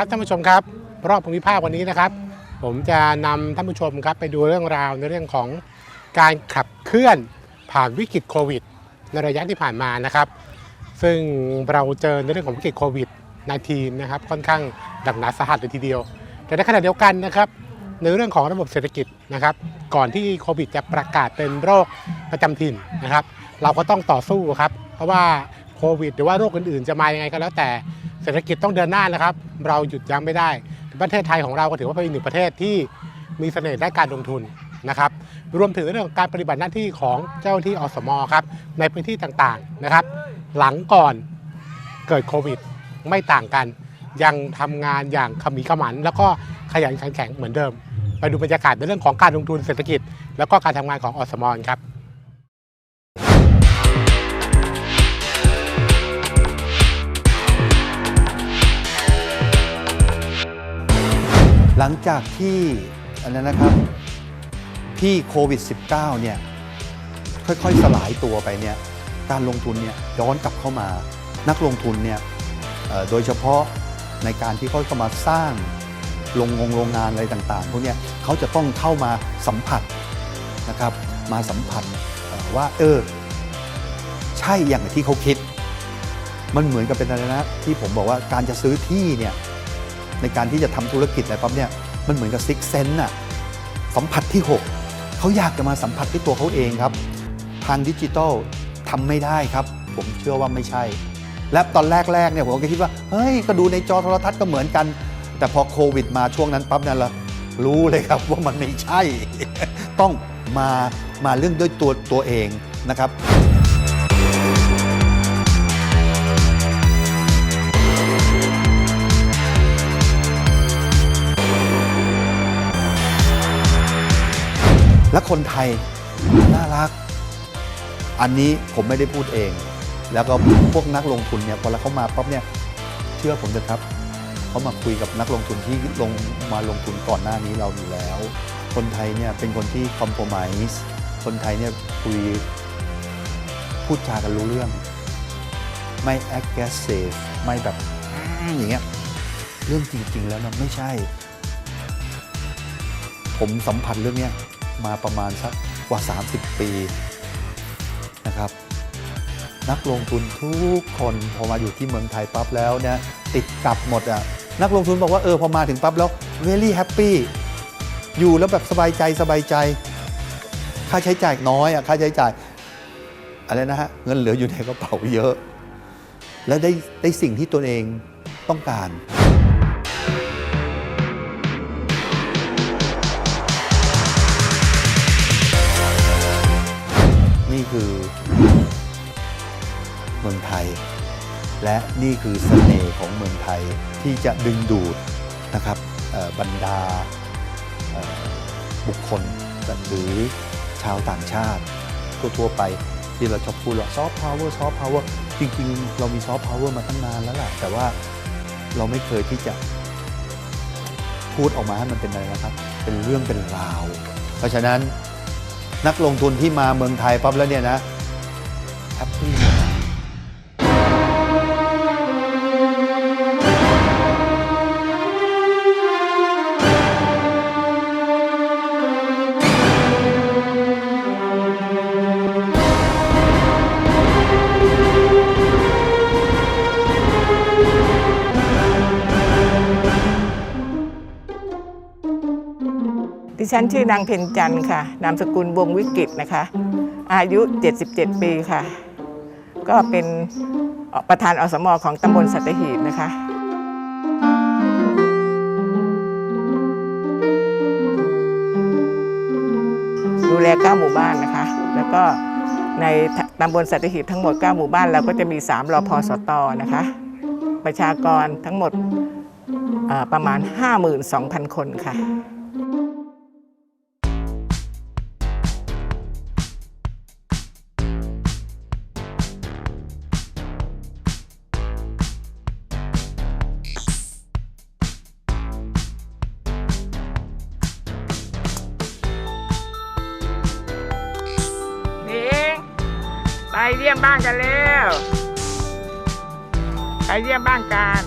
ครับท่านผู้ชมครับ รอบภูมิภาควันนี้นะครับ ผมจะนำท่านผู้ชมครับไปดูเรื่องราวในเรื่องของการขับเคลื่อนผ่านวิกฤตโควิด ในระยะที่ผ่านมานะครับ ซึ่งเราเจอในเรื่องของวิกฤตโควิด -19 นะครับค่อนข้างหนักหนาสาหัสเลยทีเดียว แต่ในขณะเดียวกันนะครับ ในเรื่องของระบบเศรษฐกิจนะครับ ก่อนที่โควิดจะประกาศเป็นโรคประจำถิ่นนะครับ เราก็ต้องต่อสู้ครับ เพราะว่าโควิด หรือว่าโรคอื่นๆ จะมายังไงก็แล้วแต่ ศรษฐกิจต้องเดินหน้านะครับ เราหยุดยั้งไม่ได้ ประเทศไทยของเราก็ถือว่าเป็นอีกหนึ่งประเทศที่มีเสน่ห์ด้านการลงทุนนะครับ รวมถึงเรื่องของการปฏิบัติหน้าที่ของเจ้าที่อสมครับในพื้นที่ต่างๆนะครับ หลังก่อนเกิดโควิดไม่ต่างกัน ยังทำงานอย่างขมีขมัน แล้วก็ขยันขันแข็งเหมือนเดิม ไปดูบรรยากาศในเรื่องของการลงทุนเศรษฐกิจ แล้วก็การทำงานของอสมครับ หลังจากที่อันนั้นนะครับที่โควิด -19 เนี่ยค่อยๆ สลายตัวไปเนี่ยการลงทุนเนี่ยย้อนกลับเข้ามานักลงทุนเนี่ยโดยเฉพาะในการที่เขาเข้ามาสร้างโรงงงโรงงานอะไรต่างๆพวกเนี้ยเขาจะต้องเข้ามาสัมผัสนะครับมาสัมผัสว่าเออใช่อย่างที่เขาคิด มันเหมือนกับเป็นอะไรนะที่ผมบอกว่าการจะซื้อที่เนี่ย ในการที่จะทำธุรกิจอะไรปั๊บเนี่ยมันเหมือนกับซิกเซนน่ะสัมผัสที่ 6 เขาอยากจะมาสัมผัสที่ตัวเขาเองครับ ทางดิจิทัลทำไม่ได้ครับ ผมเชื่อว่าไม่ใช่ และตอนแรกๆเนี่ยผมก็คิดว่าเฮ้ยก็ดูในจอโทรทัศน์ก็เหมือนกัน แต่พอโควิดมาช่วงนั้นปั๊บนั่นละรู้เลยครับว่ามันไม่ใช่ ต้องมามาเรื่องด้วยตัวตัวเองนะครับ และคนไทยน่ารัก อันนี้ผมไม่ได้พูดเอง แล้วก็พวกนักลงทุนเนี่ยพอแล้วเขามาปั๊บเนี่ยเชื่อผมเถอะครับเขามาคุยกับนักลงทุนที่ลงมาลงทุนก่อนหน้านี้เราอยู่แล้ว คนไทยเนี่ยเป็นคนที่คอม p r o m i s e คนไทยเนี่ยคุยพูดจากันรู้เรื่อง ไม่ aggressive ไม่แบบอื้ออย่างเงี้ยเรื่องจริง ๆ แล้วนะไม่ใช่ ผมสัมผัสเรื่องเนี้ย มาประมาณสักกว่า 30 ปีนะครับนักลงทุนทุกคนพอมาอยู่ที่เมืองไทยปั๊บแล้วเนี่ยติดกับหมดอะนักลงทุนบอกว่าเออพอมาถึงปั๊บแล้ว very happy อยู่แล้วแบบสบายใจสบายใจ ค่าใช้จ่ายน้อยอะค่าใช้จ่ายอะไรนะฮะเงินเหลืออยู่ในกระเป๋าเยอะ และได้ได้สิ่งที่ตัวเองต้องการ นี่คือเมืองไทย และนี่คือเสน่ห์ของเมืองไทยที่จะดึงดูดนะครับบรรดาบุคคลหรือชาวต่างชาติ ทั่วๆไปที่เราชอบพูดว่าซอฟต์พาวเวอร์ซอฟต์พาวเวอร์จริงๆ เรามีซอฟต์พาวเวอร์มาตั้งนานแล้วแหละแต่ว่าเราไม่เคยที่จะพูดออกมาให้มันเป็นอะไรนะครับ เป็นเรื่องเป็นราว เพราะฉะนั้น นักลงทุนที่มาเมืองไทยปั๊บแล้วเนี่ยนะแฮปปี้ ฉันชื่อนางเพ็ญจันทร์ค่ะ นามสกุลวงวิกิตนะคะ อายุ 77 ปีค่ะ ก็เป็นประธานอสมของตำบลสัตหีบนะคะดูแล 9 หมู่บ้านนะคะ แล้วก็ในตำบลสัตหีบทั้งหมด 9 หมู่บ้านเราก็จะมี 3รอพอสตนะคะ ประชากรทั้งหมดประมาณ 52,000 คนค่ะ ไปเยี่ยมบ้านกันแล้ว ไปเยี่ยมบ้านกัน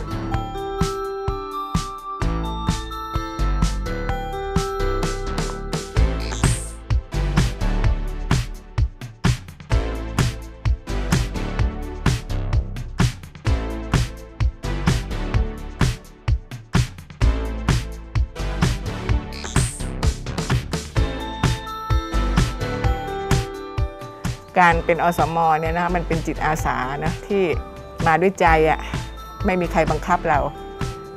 การเป็นอสมเนี่ยนะมันเป็นจิตอาสานะที่มาด้วยใจอะ่ะไม่มีใครบังคับเรา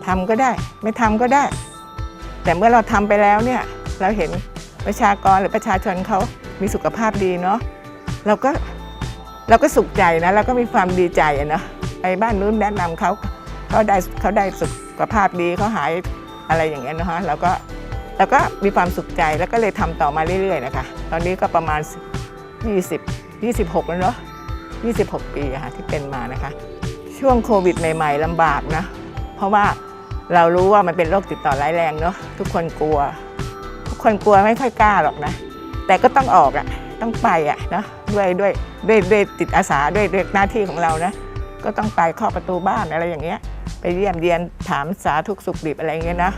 ทำก็ได้ ไม่ทำก็ได้ แต่เมื่อเราทำไปแล้วเนี่ยเราเห็นประชากรหรือประชาชนเขามีสุขภาพดีเนาะเราก็เราก็สุขใจนะเราก็มีความดีใจเนาะไปบ้านนู้นแนะนำเขาเขาได้เขาได้สุขภาพดีเขาหายอะไรอย่างเงี้ยนะคะเราก็เราก็มีความสุขใจแล้วก็เลยทำต่อมาเรื่อยๆนะคะ ตอนนี้ก็ประมาณ 20 26 แล้วเนาะ26 ปีค่ะที่เป็นมานะคะ ช่วงโควิดใหม่ ๆลำบากนะ เพราะว่าเรารู้ว่ามันเป็นโรคติดต่อร้ายแรงเนาะทุกคนกลัว ทุกคนกลัวไม่ค่อยกล้าหรอกนะ แต่ก็ต้องออกอะต้องไปอะเนาะด้วยด้วยด้วยด้วยจิตอาสาด้วยด้วยหน้าที่ของเรานะ ก็ต้องไปเคาะประตูบ้านอะไรอย่างเงี้ยไปเยี่ยมเยียนถามสาทุกสุขดิบอะไรเงี้ยนะ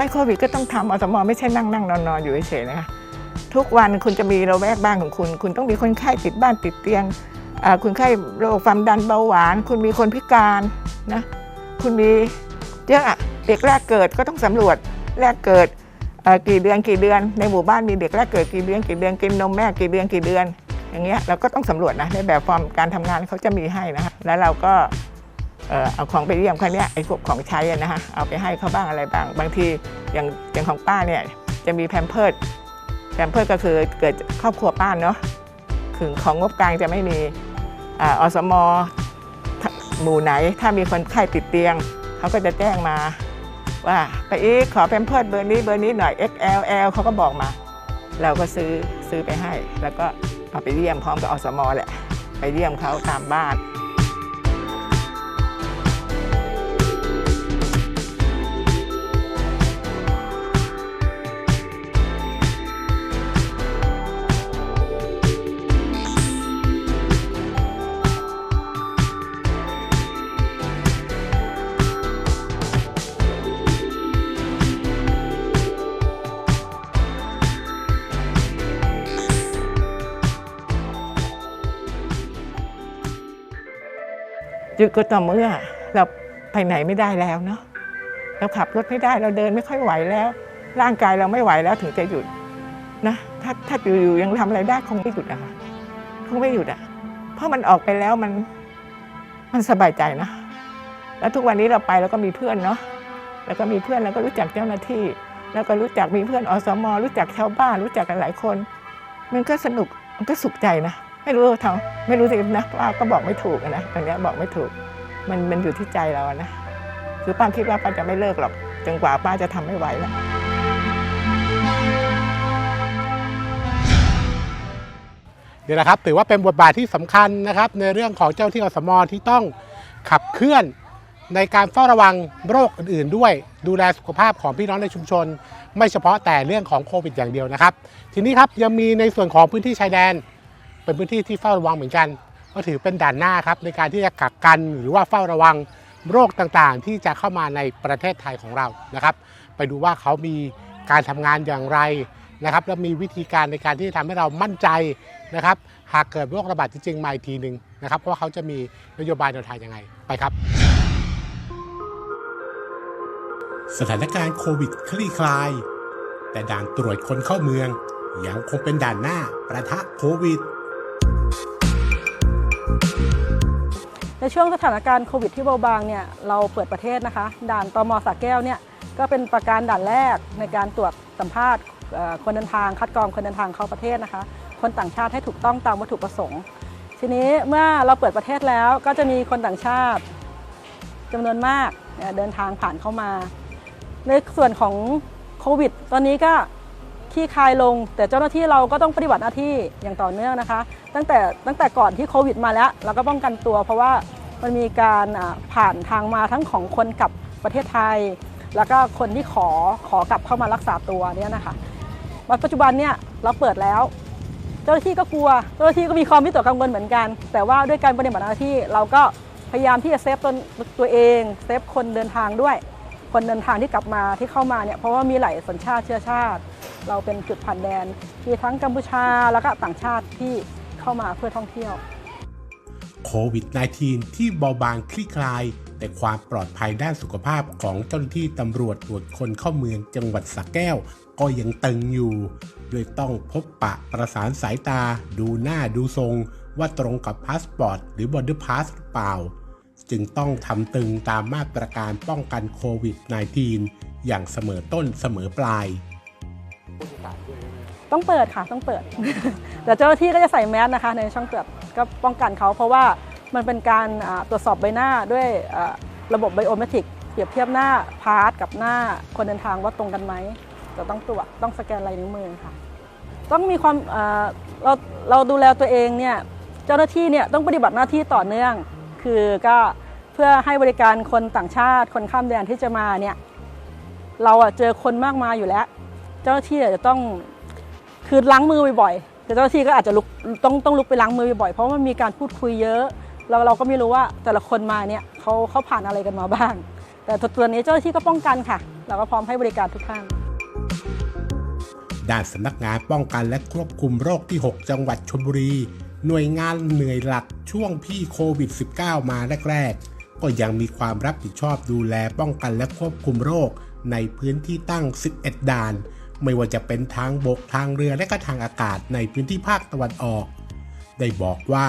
ไม่โควิดก็ต้องทำอสมอไม่ใช่นั่งนั่งนอนนอนอยู่เฉยๆนะคะทุกวันคุณจะมีระแวกบ้านของคุณ คุณต้องมีคนไข้ติดบ้านติดเตียงคุณไข้โรคความดันเบาหวาน คุณมีคนพิการนะคุณมีเยอะเด็กแรกเกิดก็ต้องสำรวจแรกเกิดกี่เดือนกี่เดือน ในหมู่บ้านมีเด็กแรกเกิดกี่เดือนกี่เดือนกินนมแม่กี่เดือนกี่เดือน อย่างเงี้ยเราก็ต้องสำรวจนะในแบบฟอร์มการทำงานเขาจะมีให้นะคะแล้วเราก็ เอาของไปเยี่ยมเขาเนี่ยไอ้พวกของใช้นะฮะเอาไปให้เขาบ้างอะไรบ้าง บางทีอย่างอย่างของป้าเนี่ยจะมีแพมเพิร์ดแพมเพิร์ดก็คือเกิดครอบครัวป้าเนาะคือของงบกลางจะไม่มีอ่าอสมหมู่ไหน ถ้ามีคนไข้ติดเตียง เขาก็จะแจ้งมา ว่าไปอีกขอแพมเพิร์ดเบอร์นี้เบอร์นี้หน่อย XL L เขาก็บอกมา เราก็ซื้อซื้อไปให้ แล้วก็เอาไปเยี่ยมพร้อมกับอสมแหละไปเยี่ยมเขาตามบ้าน หยุดก็ต่อเมื่อเราไปไหนไม่ได้แล้วเนาะเราขับรถไม่ได้เราเดินไม่ค่อยไหวแล้ว ร่างกายเราไม่ไหวแล้วถึงจะหยุดนะถ้าถ้าอยู่ๆยังทำอะไรได้คงไม่หยุดอะค่ะคงไม่หยุดอะเพราะมันออกไปแล้วมันมันสบายใจนะ แล้วทุกวันนี้เราไปแล้วก็มีเพื่อนเนาะแล้วก็มีเพื่อนแล้วก็รู้จักเจ้าหน้าที่ แล้วก็รู้จักมีเพื่อนอสม รู้จักชาวบ้านรู้จักกันหลายคน มันก็สนุกมันก็สุขใจนะ ไม่รู้ทำไม่รู้สินะป้าก็บอกไม่ถูกนะตรงเนี้บอกไม่ถูก มันมันอยู่ที่ใจเราอะนะคือป้าคิดว่าป้าจะไม่เลิกหรอกจนกว่าป้าจะทำไม่ไหวแล้วนี่แหละครับถือว่าเป็นบทบาทที่สำคัญนะครับ ในเรื่องของเจ้าที่อสมที่ต้องขับเคลื่อนในการเฝ้าระวังโรคอื่นๆ ด้วย ดูแลสุขภาพของพี่น้องในชุมชน ไม่เฉพาะแต่เรื่องของโควิดอย่างเดียวนะครับ ทีนี้ครับยังมีในส่วนของพื้นที่ชายแดน เป็นพื้นที่ที่เฝ้าระวังเหมือนกัน ก็ถือเป็นด่านหน้าครับในการที่จะกักกันหรือว่าเฝ้าระวังโรคต่างๆ ที่จะเข้ามาในประเทศไทยของเรานะครับ ไปดูว่าเขามีการทำงานอย่างไรนะครับ และมีวิธีการในการที่จะทำให้เรามั่นใจนะครับ หากเกิดโรคระบาดจริงๆมาอีกทีหนึ่งนะครับว่าเขาจะมีนโยบายแนวทางยังไงไปครับ สถานการณ์โควิดคลี่คลาย แต่ด่านตรวจคนเข้าเมืองยังคงเป็นด่านหน้าประทะโควิด ช่วงสถานการณ์โควิดที่เบาบางเนี่ยเราเปิดประเทศนะคะ ด่านตมสระแก้วเนี่ยก็เป็นประการด่านแรกในการตรวจสัมภาษณ์คนเดินทางคัดกรองคนเดินทางเข้าประเทศนะคะ คนต่างชาติให้ถูกต้องตามวัตถุประสงค์ ทีนี้เมื่อเราเปิดประเทศแล้วก็จะมีคนต่างชาติจำนวนมากเเดินทางผ่านเข้ามา ในส่วนของโควิด ตอนนี้ก็ขี้คายลง แต่เจ้าหน้าที่เราก็ต้องปฏิบัติหน้าที่อย่างต่อเนื่องนะคะ ตั้งแต่ตั้งแต่ก่อนที่โควิดมาแล้ว เราก็ป้องกันตัวเพราะว่า มันมีการผ่านทางมาทั้งของคนกลับประเทศไทย แล้วก็คนที่ขอขอกลับเข้ามารักษาตัวเนี่ยนะคะปัจจุบันเนี่ยเราเปิดแล้ว เจ้าหน้าที่ก็กลัวเจ้าหน้าที่ก็มีความวิตกกังวลเหมือนกัน แต่ว่าด้วยการปฏิบัติหน้าที่เราก็พยายามที่จะเซฟตนตัวเองเซฟคนเดินทางด้วย คนเดินทางที่กลับมาที่เข้ามาเนี่ยเพราะว่ามีหลายสัญชาติเชื้อชาติ เราเป็นจุดผ่านแดนมีทั้งกัมพูชาแล้วก็ต่างชาติที่เข้ามาเพื่อท่องเที่ยว โควิด -19 ที่เบาบางคลี่คลาย แต่ความปลอดภัยด้านสุขภาพของเจ้าหน้าที่ตำรวจตรวจคนเข้าเมืองจังหวัดสระแก้ว ก็ยังตึงอยู่โดยต้องพบปะประสานสายตา ดูหน้าดูทรง ว่าตรงกับพาสปอร์ตหรือบอร์พาสหรือเปล่า จึงต้องทำตึงตามมาตรการป้องกันโควิด -19 อย่างเสมอต้นเสมอปลายต้องเปิดค่ะต้องเปิด แต่เจ้าหน้าที่ก็จะใส่แมสนะคะในช่องตรวจ ก็ป้องกันเขาเพราะว่ามันเป็นการตรวจสอบใบหน้าด้วยระบบไบโอเมตริกเปรียบเทียบหน้าพาสกับหน้าคนเดินทางว่าตรงกันไหมจะต้องตรวจต้องสแกนลายนิ้วมือค่ะ ต้องมีความเราเราดูแลตัวเองเนี่ยเจ้าหน้าที่เนี่ยต้องปฏิบัติหน้าที่ต่อเนื่อง คือก็เพื่อให้บริการคนต่างชาติคนข้ามแดนที่จะมาเนี่ยเราเจอคนมากมายอยู่แล้ว เจ้าหน้าที่จะต้องคือล้างมือบ่อย เจ้าหน้าที่ก็อาจจะลุกต้องต้องลุกไปล้างมือบ่อยเพราะมันมีการพูดคุยเยอะเราเราก็ไม่รู้ว่าแต่ละคนมาเนี่ยเขาเขาผ่านอะไรกันมาบ้าง แต่ตัวนี้เจ้าหน้าที่ก็ป้องกันค่ะ เราก็พร้อมให้บริการทุกท่านด้านสำนักงานป้องกันและควบคุมโรคที่ 6 จังหวัดชลบุรี หน่วยงานเหนื่อยหลักช่วงพี่โควิด -19 มาแรก ๆ ก็ยังมีความรับผิดชอบดูแลป้องกันและควบคุมโรคในพื้นที่ตั้ง 11 ด่าน ไม่ว่าจะเป็นทางบกทางเรือและก็ทางอากาศในพื้นที่ภาคตะวันออก ได้บอกว่า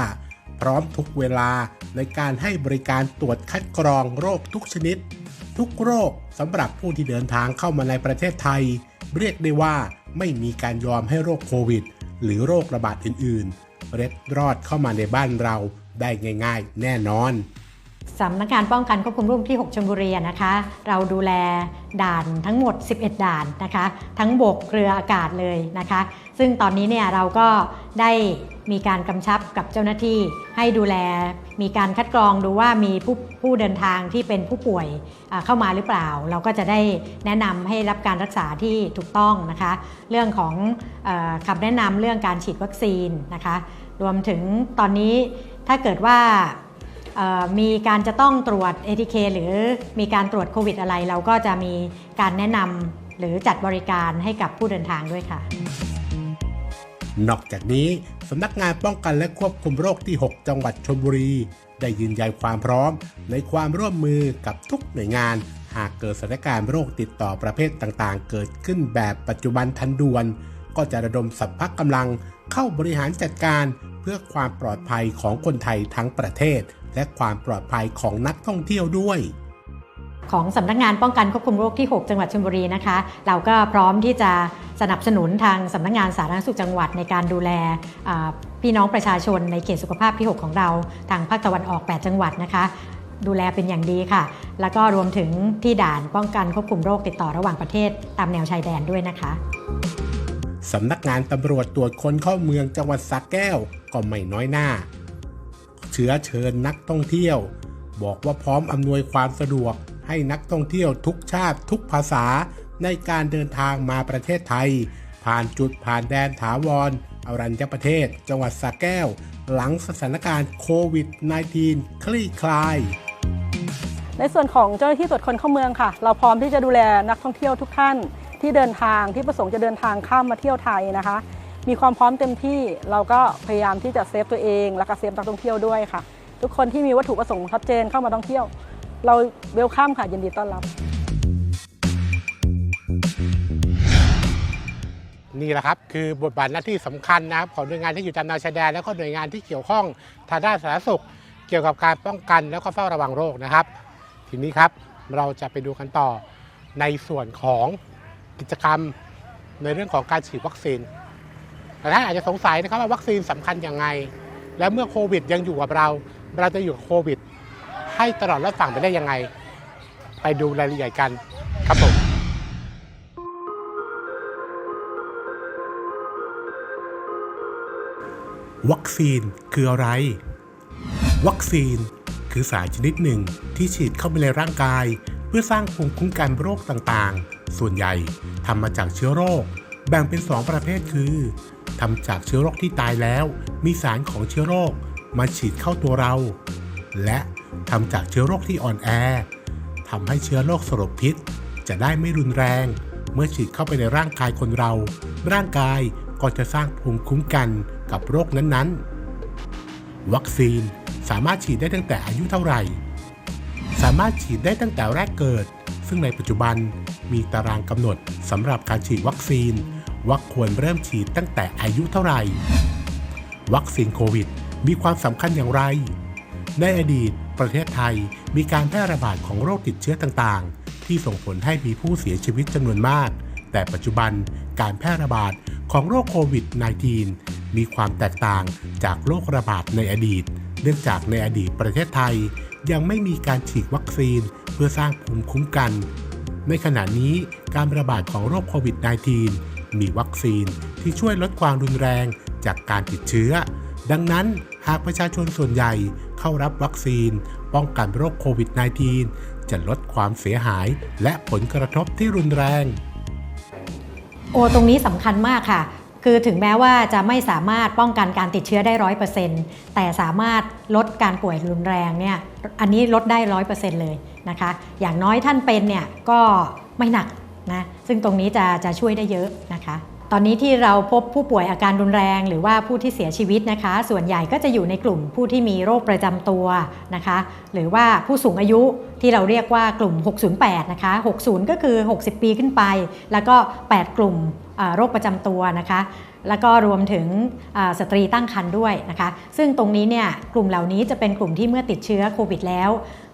พร้อมทุกเวลาในการให้บริการตรวจคัดกรองโรคทุกชนิด ทุกโรคสำหรับผู้ที่เดินทางเข้ามาในประเทศไทย เรียกได้ว่าไม่มีการยอมให้โรคโควิด หรือโรคระบาดอื่นๆ เร็ดรอดเข้ามาในบ้านเราได้ง่าย ๆ แน่นอน สำนักงานป้องกันควบคุมโรคที่ 6ชลบุรีนะคะ เราดูแลด่านทั้งหมด 11 ด่านนะคะ ทั้งบกเรืออากาศเลยนะคะ ซึ่งตอนนี้เนี่ยเราก็ได้มีการกำชับกับเจ้าหน้าที่ ให้ดูแลมีการคัดกรองดูว่ามีผู้ผู้เดินทางที่เป็นผู้ป่วยเข้ามาหรือเปล่า เราก็จะได้แนะนำให้รับการรักษาที่ถูกต้องนะคะ เรื่องของอคำแนะนำเรื่องการฉีดวัคซีนนะคะ รวมถึงตอนนี้ถ้าเกิดว่า มีการจะต้องตรวจ ATK หรือมีการตรวจโควิดอะไร เราก็จะมีการแนะนำหรือจัดบริการให้กับผู้เดินทางด้วยค่ะ นอกจากนี้สำนักงานป้องกันและควบคุมโรคที่ 6 จังหวัดชลบุรี ได้ยืนยันความพร้อม ในความร่วมมือกับทุกหน่วยงาน หากเกิดสถานการณ์โรคติดต่อประเภทต่างๆ เกิดขึ้นแบบปัจจุบันทันด่วน ก็จะระดมสัพพะกำลังเข้าบริหารจัดการเพื่อความปลอดภัยของคนไทยทั้งประเทศ และความปลอดภัยของนักท่องเที่ยวด้วยของสำนักงานป้องกันควบคุมโรคที่ 6 จังหวัดชลบุรีนะคะ เราก็พร้อมที่จะสนับสนุนทางสำนักงานสาธารณสุขจังหวัดในการดูแลอ่าพี่น้องประชาชนในเขตสุขภาพที่ 6 ของเรา ทางภาคตะวันออก 8 จังหวัดนะคะ ดูแลเป็นอย่างดีค่ะ แล้วก็รวมถึงที่ด่านป้องกันควบคุมโรคติดต่อระหว่างประเทศ ตามแนวชายแดนด้วยนะคะสำนักงานตำรวจตรวจคนเข้าเมืองจังหวัดสระแก้วก็ไม่น้อยหน้า เชื้อเชิญนักท่องเที่ยว บอกว่าพร้อมอำนวยความสะดวกให้นักท่องเที่ยวทุกชาติทุกภาษาในการเดินทางมาประเทศไทย ผ่านจุดผ่านแดนถาวรอรัญญประเทศ จังหวัดสระแก้ว หลังสถานการณ์โควิด -19 คลี่คลาย ในส่วนของเจ้าหน้าที่ตรวจคนเข้าเมืองค่ะ เราพร้อมที่จะดูแลนักท่องเที่ยวทุกท่านที่เดินทางที่ประสงค์จะเดินทางข้ามมาเที่ยวไทยนะคะ มีความพร้อมเต็มที่เราก็พยายามที่จะเซฟตัวเอง และก็เซฟนักท่องเที่ยวด้วยค่ะ ทุกคนที่มีวัตถุประสงค์ชัดเจนเข้ามาท่องเที่ยว เราเวลคัมค่ะยินดีต้อนรับนี่แหละครับคือบทบาทหน้าที่สำคัญนะครับของหน่วยงานที่อยู่ตามแนวชายแดนแล้วก็หน่วยงานที่เกี่ยวข้องทางด้านสาธารณสุข เกี่ยวกับการป้องกันแล้วก็เฝ้าระวังโรคนะครับ ทีนี้ครับเราจะไปดูกันต่อในส่วนของกิจกรรมในเรื่องของการฉีดวัคซีน แต่ท่านอาจจะสงสัยนะครับว่าวัคซีนสำคัญยังไง และเมื่อโควิดยังอยู่กับเรา เราจะอยู่กับโควิด ให้ตลอดรอดฝั่งไปได้ยังไง ไปดูรายละเอียดกันครับผมวัคซีนคืออะไร วัคซีนคือสารชนิดหนึ่งที่ฉีดเข้าไปในร่างกาย เพื่อสร้างภูมิคุ้มกันโรคต่างๆ ส่วนใหญ่ทำมาจากเชื้อโรค แบ่งเป็น 2 ประเภทคือทำจากเชื้อโรคที่ตายแล้ว มีสารของเชื้อโรคมาฉีดเข้าตัวเรา และทำจากเชื้อโรคที่อ่อนแอทำให้เชื้อโรคสลบพิษ จะได้ไม่รุนแรง เมื่อฉีดเข้าไปในร่างกายคนเรา ร่างกายก็จะสร้างภูมิคุ้มกันกับโรคนั้นๆ วัคซีนสามารถฉีดได้ตั้งแต่อายุเท่าไหร่ สามารถฉีดได้ตั้งแต่แรกเกิด ซึ่งในปัจจุบันมีตารางกำหนดสำหรับการฉีดวัคซีน ว่าควรเริ่มฉีดตั้งแต่อายุเท่าไหร่ วัคซีนโควิด มีความสำคัญอย่างไร ในอดีต ประเทศไทยมีการแพร่ระบาดของโรคติดเชื้อต่างๆ ที่ส่งผลให้มีผู้เสียชีวิตจำนวนมาก แต่ปัจจุบันการแพร่ระบาดของโรคโควิด -19 มีความแตกต่างจากโรคระบาดในอดีต เนื่องจากในอดีตประเทศไทย ยังไม่มีการฉีดวัคซีนเพื่อสร้างภูมิคุ้มกัน ในขณะนี้การระบาดของโรคโควิด -19 มีวัคซีนที่ช่วยลดความรุนแรงจากการติดเชื้อ ดังนั้นหากประชาชนส่วนใหญ่เข้ารับวัคซีน ป้องกันโรคโควิด -19 จะลดความเสียหายและผลกระทบที่รุนแรง โอตรงนี้สำคัญมากค่ะ คือถึงแม้ว่าจะไม่สามารถป้องกันการติดเชื้อได้ร้อยเปอร์เซ็นต์แต่สามารถลดการป่วยรุนแรงเนี่ยอันนี้ลดได้ร้อยเปอร์เซ็นต์เลยนะคะ อย่างน้อยท่านเป็นเนี่ยก็ไม่หนัก นะซึ่งตรงนี้จะจะช่วยได้เยอะนะคะตอนนี้ที่เราพบผู้ป่วยอาการรุนแรง หรือว่าผู้ที่เสียชีวิตนะคะ ส่วนใหญ่ก็จะอยู่ในกลุ่มผู้ที่มีโรคประจำตัวนะคะ หรือว่าผู้สูงอายุที่เราเรียกว่ากลุ่ม 608 นะคะ 60 ก็คือ 60 ปีขึ้นไป แล้วก็ 8 กลุ่มโรคประจำตัวนะคะ แล้วก็รวมถึงสตรีตั้งครรภ์ด้วยนะคะ ซึ่งตรงนี้เนี่ยกลุ่มเหล่านี้จะเป็นกลุ่มที่เมื่อติดเชื้อโควิดแล้ว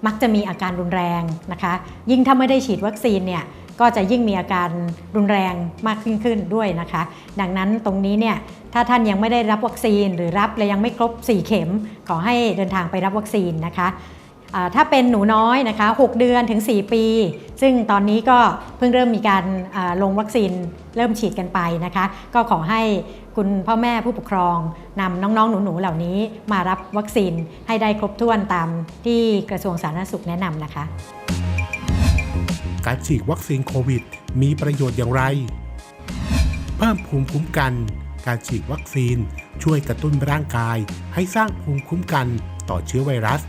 มักจะมีอาการรุนแรงนะคะ ยิ่งถ้าไม่ได้ฉีดวัคซีนเนี่ย ก็จะยิ่งมีอาการรุนแรงมากขึ้นขึ้นด้วยนะคะ ดังนั้นตรงนี้เนี่ยถ้าท่านยังไม่ได้รับวัคซีนหรือรับและยังไม่ครบ 4 เข็ม ขอให้เดินทางไปรับวัคซีนนะคะถ้าเป็นหนูน้อยนะคะ 6 เดือนถึง 4 ปี ซึ่งตอนนี้ก็เพิ่งเริ่มมีการลงวัคซีนเริ่มฉีดกันไปนะคะ ก็ขอให้คุณพ่อแม่ผู้ปกครองนำน้องๆ หนูๆ เหล่านี้มารับวัคซีนให้ได้ครบถ้วนตามที่กระทรวงสาธารณสุขแนะนำนะคะ การฉีดวัคซีนโควิด มีประโยชน์อย่างไร เพิ่มภูมิคุ้มกัน การฉีดวัคซีนช่วยกระตุ้นร่างกาย ให้สร้างภูมิคุ้มกันต่อเชื้อไวรัส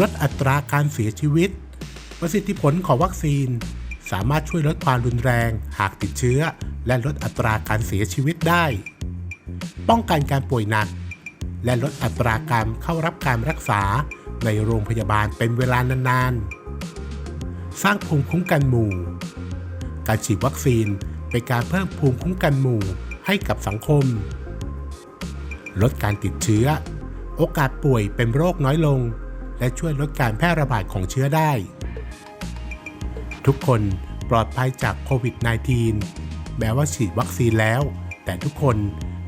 ลดอัตราการเสียชีวิต ประสิทธิผลของวัคซีน สามารถช่วยลดความรุนแรง หากติดเชื้อ และลดอัตราการเสียชีวิตได้ ป้องกันการป่วยหนัก และลดอัตราการเข้ารับการรักษาในโรงพยาบาลเป็นเวลานานๆ สร้างภูมิคุ้มกันหมู่ การฉีดวัคซีนเป็นการเพิ่มภูมิคุ้มกันหมู่ให้กับสังคม ลดการติดเชื้อ โอกาสป่วยเป็นโรคน้อยลง และช่วยลดการแพร่ระบาดของเชื้อได้ ทุกคนปลอดภัยจากโควิด -19 แม้ว่าฉีดวัคซีนแล้ว แต่ทุกคน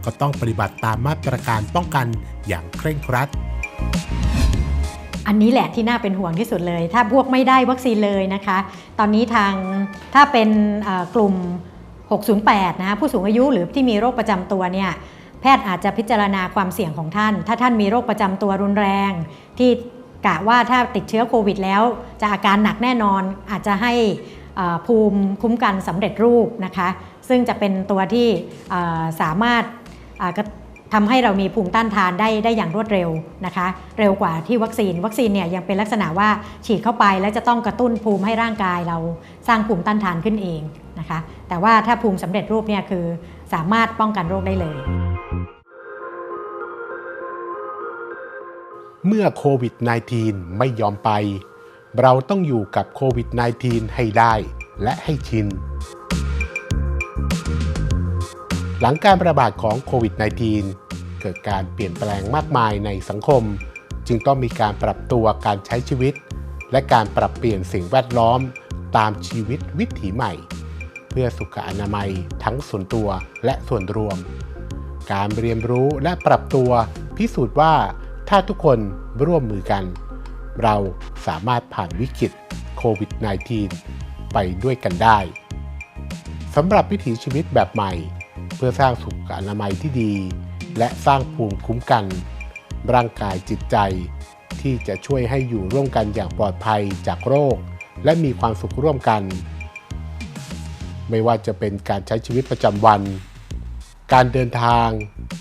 ก็ต้องปฏิบัติตามมาตรการป้องกันอย่างเคร่งครัด อันนี้แหละที่น่าเป็นห่วงที่สุดเลย ถ้าพวกไม่ได้วัคซีนเลยนะคะ ตอนนี้ทางถ้าเป็นกลุ่ม 608 นะคะผู้สูงอายุหรือที่มีโรคประจำตัวเนี่ยแพทย์อาจจะพิจารณาความเสี่ยงของท่าน ถ้าท่านมีโรคประจำตัวรุนแรง ที่กะว่าถ้าติดเชื้อโควิดแล้ว จะอาการหนักแน่นอนอาจจะให้ภูมิคุ้มกันสำเร็จรูปนะคะ ซึ่งจะเป็นตัวที่สามารถ อ่ากระทำให้เรามีภูมิต้านทานได้ได้อย่างรวดเร็วนะคะ เร็วกว่าที่วัคซีน วัคซีนเนี่ยยังเป็นลักษณะว่าฉีดเข้าไปแล้วจะต้องกระตุ้นภูมิให้ร่างกายเราสร้างภูมิต้านทานขึ้นเองนะคะ แต่ว่าถ้าภูมิสำเร็จรูปเนี่ยคือสามารถป้องกันโรคได้เลย เมื่อโควิด -19 ไม่ยอมไป เราต้องอยู่กับโควิด -19 ให้ได้และให้ชิน หลังการระบาดของโควิด -19 เกิดการเปลี่ยนแปลงมากมายในสังคม จึงต้องมีการปรับตัวการใช้ชีวิต และการปรับเปลี่ยนสิ่งแวดล้อมตามชีวิตวิถีใหม่ เพื่อสุขอนามัยทั้งส่วนตัวและส่วนรวม การเรียนรู้และปรับตัวพิสูจน์ว่าถ้าทุกคนร่วมมือกัน เราสามารถผ่านวิกฤตโควิด -19 ไปด้วยกันได้สำหรับวิถีชีวิตแบบใหม่ พื่อสร้างสุขอนามัยที่ดี และสร้างภูมิคุ้มกัน ร่างกายจิตใจ ที่จะช่วยให้อยู่ร่วมกันอย่างปลอดภัยจากโรค และมีความสุขร่วมกัน ไม่ว่าจะเป็นการใช้ชีวิตประจำวัน การเดินทาง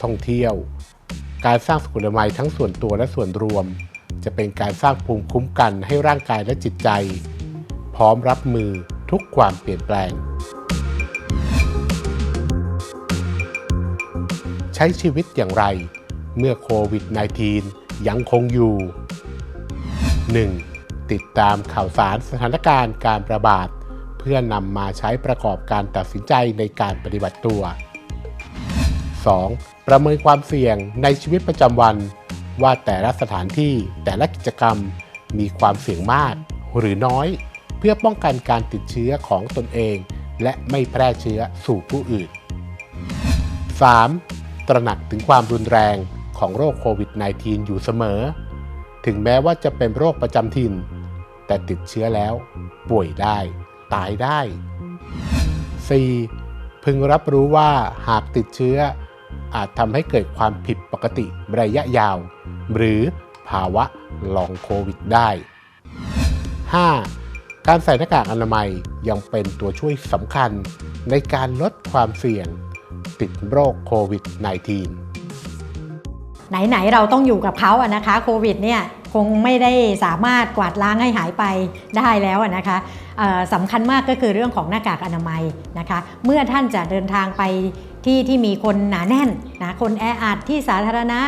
ท่องเที่ยว การสร้างสุขอนามัยทั้งส่วนตัวและส่วนรวม จะเป็นการสร้างภูมิคุ้มกันให้ร่างกายและจิตใจ พร้อมรับมือทุกความเปลี่ยนแปลง ช้ชีวิตอย่างไร เมื่อโควิด -19 ยังคงอยู่ 1. ติดตามข่าวสารสถานการณ์การระบาด เพื่อนำมาใช้ประกอบการตัดสินใจในการปฏิบัติตัว 2. ประเมินความเสี่ยงในชีวิตประจำวัน ว่าแต่ละสถานที่แต่ละกิจกรรมมีความเสี่ยงมากหรือน้อย เพื่อป้องกันการติดเชื้อของตนเอง และไม่แพร่เชื้อสู่ผู้อื่น 3. ตระหนักถึงความรุนแรงของโรคโควิด -19 อยู่เสมอ ถึงแม้ว่าจะเป็นโรคประจำถิ่น แต่ติดเชื้อแล้ว ป่วยได้ ตายได้ 4. พึงรับรู้ว่าหากติดเชื้อ อาจทำให้เกิดความผิดปกติระยะยาว หรือภาวะลองโควิดได้ 5. การใส่หน้ากากอนามัยยังเป็นตัวช่วยสำคัญในการลดความเสี่ยง ติดโรคโควิด -19 ไหน ๆ เราต้องอยู่กับเขาอะนะคะโควิดเนี่ยคงไม่ได้สามารถกวาดล้างให้หายไปได้แล้วอะนะคะสำคัญมากก็คือเรื่องของหน้ากากอนามัยนะคะ เมื่อท่านจะเดินทางไปที่ที่มีคนหนาแน่นนะคนแออัดที่สาธารณะ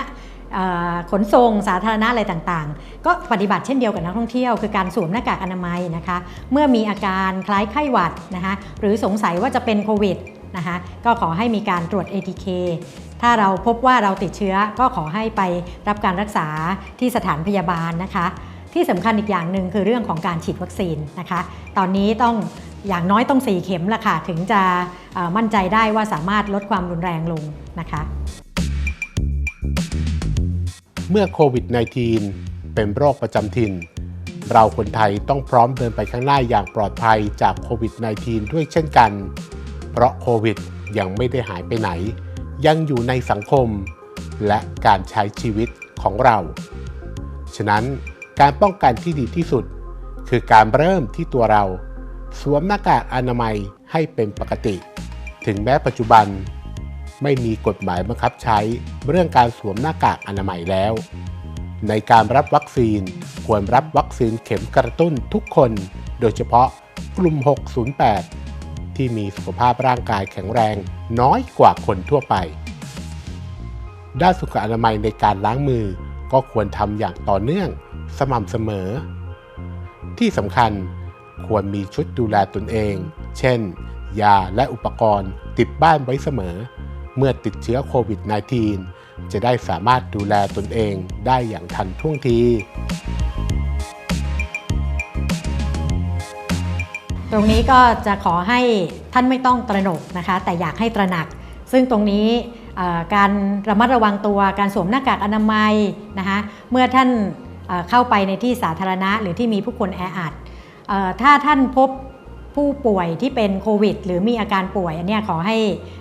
ขนส่งสาธารณะอะไรต่างๆ ก็ปฏิบัติเช่นเดียวกับนักท่องเที่ยวคือการสวมหน้ากากอนามัยนะคะ เมื่อมีอาการคล้ายไข้หวัดนะคะหรือสงสัยว่าจะเป็นโควิด นะคะก็ขอให้มีการตรวจ ATK ถ้าเราพบว่าเราติดเชื้อก็ขอให้ไปรับการรักษาที่สถานพยาบาลนะคะ ที่สำคัญอีกอย่างหนึ่งคือเรื่องของการฉีดวัคซีนนะคะ ตอนนี้ต้องอย่างน้อยต้อง 4 เข็มละค่ะ ถึงจะมั่นใจได้ว่าสามารถลดความรุนแรงลงนะคะ เมื่อโควิด -19 เป็นโรคประจำถิ่น เราคนไทยต้องพร้อมเดินไปข้างหน้าอย่างปลอดภัยจากโควิด -19 ด้วยเช่นกัน เพราะโควิดยังไม่ได้หายไปไหน ยังอยู่ในสังคม และการใช้ชีวิตของเรา ฉะนั้นการป้องกันที่ดีที่สุด คือการเริ่มที่ตัวเรา สวมหน้ากากอนามัยให้เป็นปกติ ถึงแม้ปัจจุบัน ไม่มีกฎหมายบังคับใช้เรื่องการสวมหน้ากากอนามัยแล้ว ในการรับวัคซีนควรรับวัคซีนเข็มกระตุ้นทุกคน โดยเฉพาะกลุ่ม 608 ที่มีสุขภาพร่างกายแข็งแรงน้อยกว่าคนทั่วไป ด้านสุขอนามัยในการล้างมือก็ควรทำอย่างต่อเนื่องสม่ำเสมอ ที่สำคัญควรมีชุดดูแลตนเอง เช่น ยาและอุปกรณ์ติดบ้านไว้เสมอ เมื่อติดเชื้อโควิด -19 จะได้สามารถดูแลตนเองได้อย่างทันท่วงที ตรงนี้ก็จะขอให้ท่านไม่ต้องตระหนกนะคะ แต่อยากให้ตระหนัก ซึ่งตรงนี้การระมัดระวังตัวการสวมหน้ากากอนามัยนะคะเมื่อท่านเข้าไปในที่สาธารณะ หรือที่มีผู้คนแออัดออถ้าท่านพบผู้ป่วยที่เป็นโควิด หรือมีอาการป่วยอันเนี้ยขอให้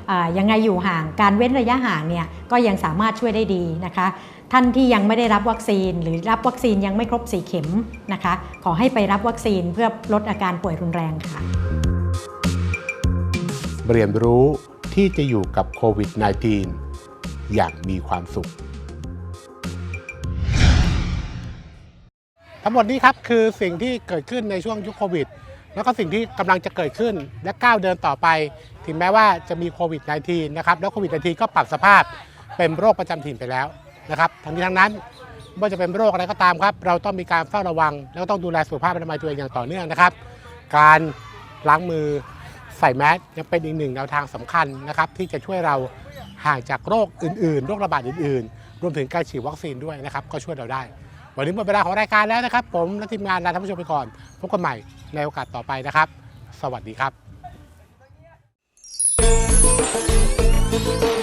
เอ่อยังไงอยู่ห่างการเว้นระยะห่างเนี่ยก็ยังสามารถช่วยได้ดีนะคะ ท่านที่ยังไม่ได้รับวัคซีน หรือรับวัคซีนยังไม่ครบ 4 เข็มนะคะ ขอให้ไปรับวัคซีนเพื่อลดอาการป่วยรุนแรงค่ะ เรียนรู้ที่จะอยู่กับโควิด -19 อย่างมีความสุข ทั้งหมดนี้ครับคือสิ่งที่เกิดขึ้นในช่วงยุคโควิด แล้วก็สิ่งที่กำลังจะเกิดขึ้นและก้าวเดินต่อไป ถึงแม้ว่าจะมีโควิด -19 นะครับแล้วโควิด -19 ก็ปรับสภาพเป็นโรคประจำถิ่นไปแล้ว นะครับทั้งนี้ทั้งนั้นไม่ว่าจะเป็นโรคอะไรก็ตามครับ เราต้องมีการเฝ้าระวัง แล้วก็ต้องดูแลสุขภาพอนามัยตัวเองอย่างต่อเนื่องนะครับ การล้างมือใส่แมสยังเป็นอีกหนึ่งแนวทางสำคัญนะครับ ที่จะช่วยเราห่างจากโรคอื่นๆ โรคระบาดอื่นๆ รวมถึงการฉีดวัคซีนด้วยนะครับ ก็ช่วยเราได้ วันนี้หมดเวลาของรายการแล้วนะครับ ผมและทีมงานลาท่านผู้ชมไปก่อนพบกันใหม่ในโอกาสต่อไปนะครับ สวัสดีครับ